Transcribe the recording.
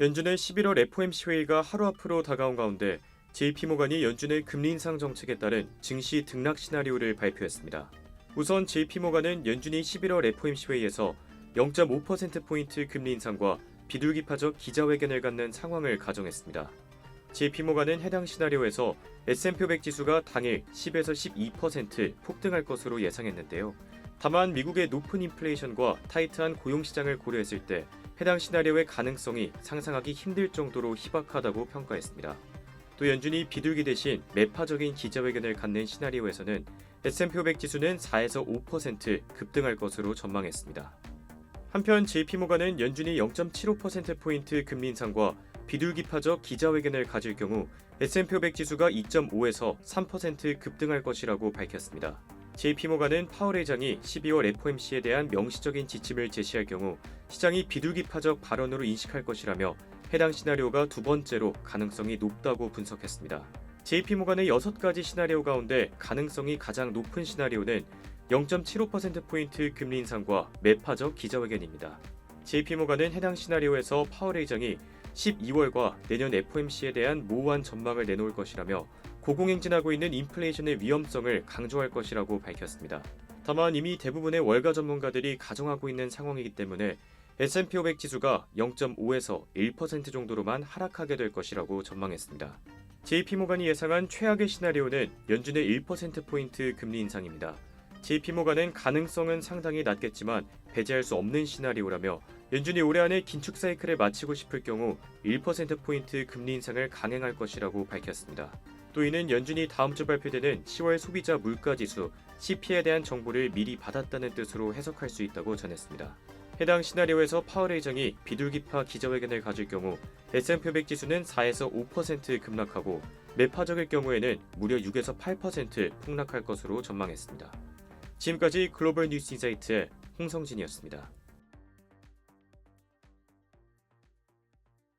연준의 11월 FOMC 회의가 하루 앞으로 다가온 가운데 JP모간이 연준의 금리 인상 정책에 따른 증시 등락 시나리오를 발표했습니다. 우선 JP모간은 연준이 11월 FOMC 회의에서 0.5%포인트 금리 인상과 비둘기파적 기자회견을 갖는 상황을 가정했습니다. JP모간은 해당 시나리오에서 S&P 500 지수가 당일 10에서 12% 폭등할 것으로 예상했는데요. 다만 미국의 높은 인플레이션과 타이트한 고용 시장을 고려했을 때 해당 시나리오의 가능성이 상상하기 힘들 정도로 희박하다고 평가했습니다. 또 연준이 비둘기 대신 매파적인 기자회견을 갖는 시나리오에서는 S&P 500 지수는 4에서 5% 급등할 것으로 전망했습니다. 한편 JP모간은 연준이 0.75%포인트 금리 인상과 비둘기파적 기자회견을 가질 경우 S&P 500 지수가 2.5에서 3% 급등할 것이라고 밝혔습니다. JP모간은 파월 회장이 12월 FOMC에 대한 명시적인 지침을 제시할 경우 시장이 비둘기파적 발언으로 인식할 것이라며 해당 시나리오가 두 번째로 가능성이 높다고 분석했습니다. JP모간의 6가지 시나리오 가운데 가능성이 가장 높은 시나리오는 0.75%포인트 금리 인상과 매파적 기자회견입니다. JP모간은 해당 시나리오에서 파월 회장이 12월과 내년 FOMC에 대한 모호한 전망을 내놓을 것이라며 고공행진하고 있는 인플레이션의 위험성을 강조할 것이라고 밝혔습니다. 다만 이미 대부분의 월가 전문가들이 가정하고 있는 상황이기 때문에 S&P 500 지수가 0.5에서 1% 정도로만 하락하게 될 것이라고 전망했습니다. JP모간이 예상한 최악의 시나리오는 연준의 1%포인트 금리 인상입니다. JP모간은 가능성은 상당히 낮겠지만 배제할 수 없는 시나리오라며 연준이 올해 안에 긴축 사이클을 마치고 싶을 경우 1%포인트 금리 인상을 강행할 것이라고 밝혔습니다. 또 이는 연준이 다음 주 발표되는 10월 소비자 물가 지수 CP에 대한 정보를 미리 받았다는 뜻으로 해석할 수 있다고 전했습니다. 해당 시나리오에서 파월 회장이 비둘기파 기자회견을 가질 경우 S&P 500 지수는 4에서 5% 급락하고 매파적일 경우에는 무려 6에서 8% 폭락할 것으로 전망했습니다. 지금까지 글로벌 뉴스 인사이트의 홍성진이었습니다.